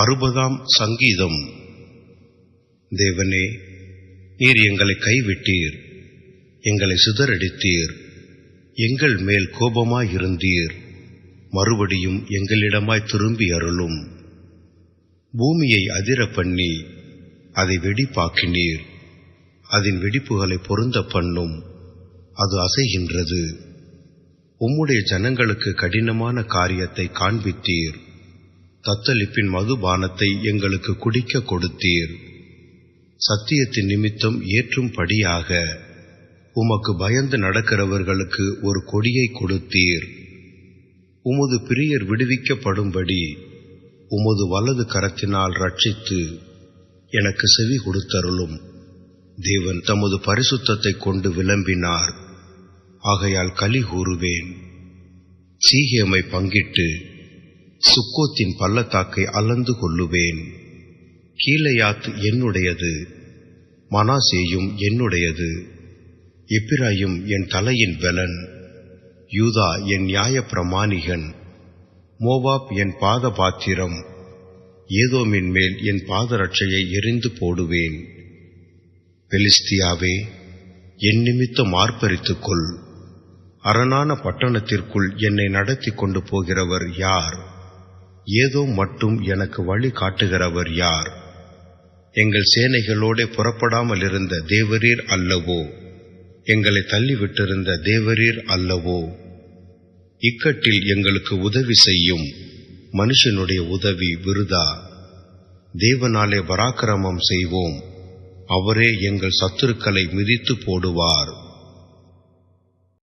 அறுபதாம் சங்கீதம். தேவனே நீர் எங்களை கைவிட்டீர் எங்களை சிதறடித்தீர் எங்கள் மேல் கோபமாயிருந்தீர் மறுபடியும் எங்களிடமாய் திரும்பி அருளும். பூமியை அதிர பண்ணி அதை வெடிப்பாக்கினீர் அதன் வெடிப்புகளை பொருந்த பண்ணும் அது அசைகின்றது. உம்முடைய ஜனங்களுக்கு கடினமான காரியத்தை காண்பித்தீர். தத்தளிப்பின் மதுபானத்தை எங்களுக்கு குடிக்க கொடுத்தீர். சத்தியத்தின் நிமித்தம் ஏற்றும்படியாக உமக்கு பயந்து நடக்கிறவர்களுக்கு ஒரு கொடியை கொடுத்தீர். உமது பிரியர் விடுவிக்கப்படும்படி உமது வலது கரத்தினால் ரட்சித்து எனக்கு செவி கொடுத்தருளும். தேவன் தமது பரிசுத்தத்தை கொண்டு விளம்பினார். ஆகையால் களி கூறுவேன். சீகியமை பங்கிட்டு சுக்கோத்தின் பள்ளத்தாக்கை அளந்து கொள்ளுவேன். கீழையாத் என்னுடையது மனாசேயும் என்னுடையது. எப்பிராயும் என் தலையின் பலன் யூதா என் நியாயப்பிரமாணிகன். மோவாப் என் பாத பாத்திரம் ஏதோமின் மேல் என் பாதரட்சையை எரிந்து போடுவேன். பெலிஸ்தியாவே என் நிமித்தம் ஆர்ப்பரித்துக்கொள். அரணான பட்டணத்திற்குள் என்னை நடத்தி கொண்டு போகிறவர் யார்? ஏதோ மட்டும் எனக்கு வழி காட்டுகிறவர் யார்? எங்கள் சேனைகளோட புறப்படாமல் இருந்த தேவரீர் அல்லவோ? எங்களை தள்ளிவிட்டிருந்த தேவரீர் அல்லவோ? இக்கட்டில் எங்களுக்கு உதவி செய்யும் மனுஷனுடைய உதவி விருதா? தேவனாலே பராக்கிரமம் செய்வோம். அவரே எங்கள் சத்துருக்களை மிதித்து போடுவார்.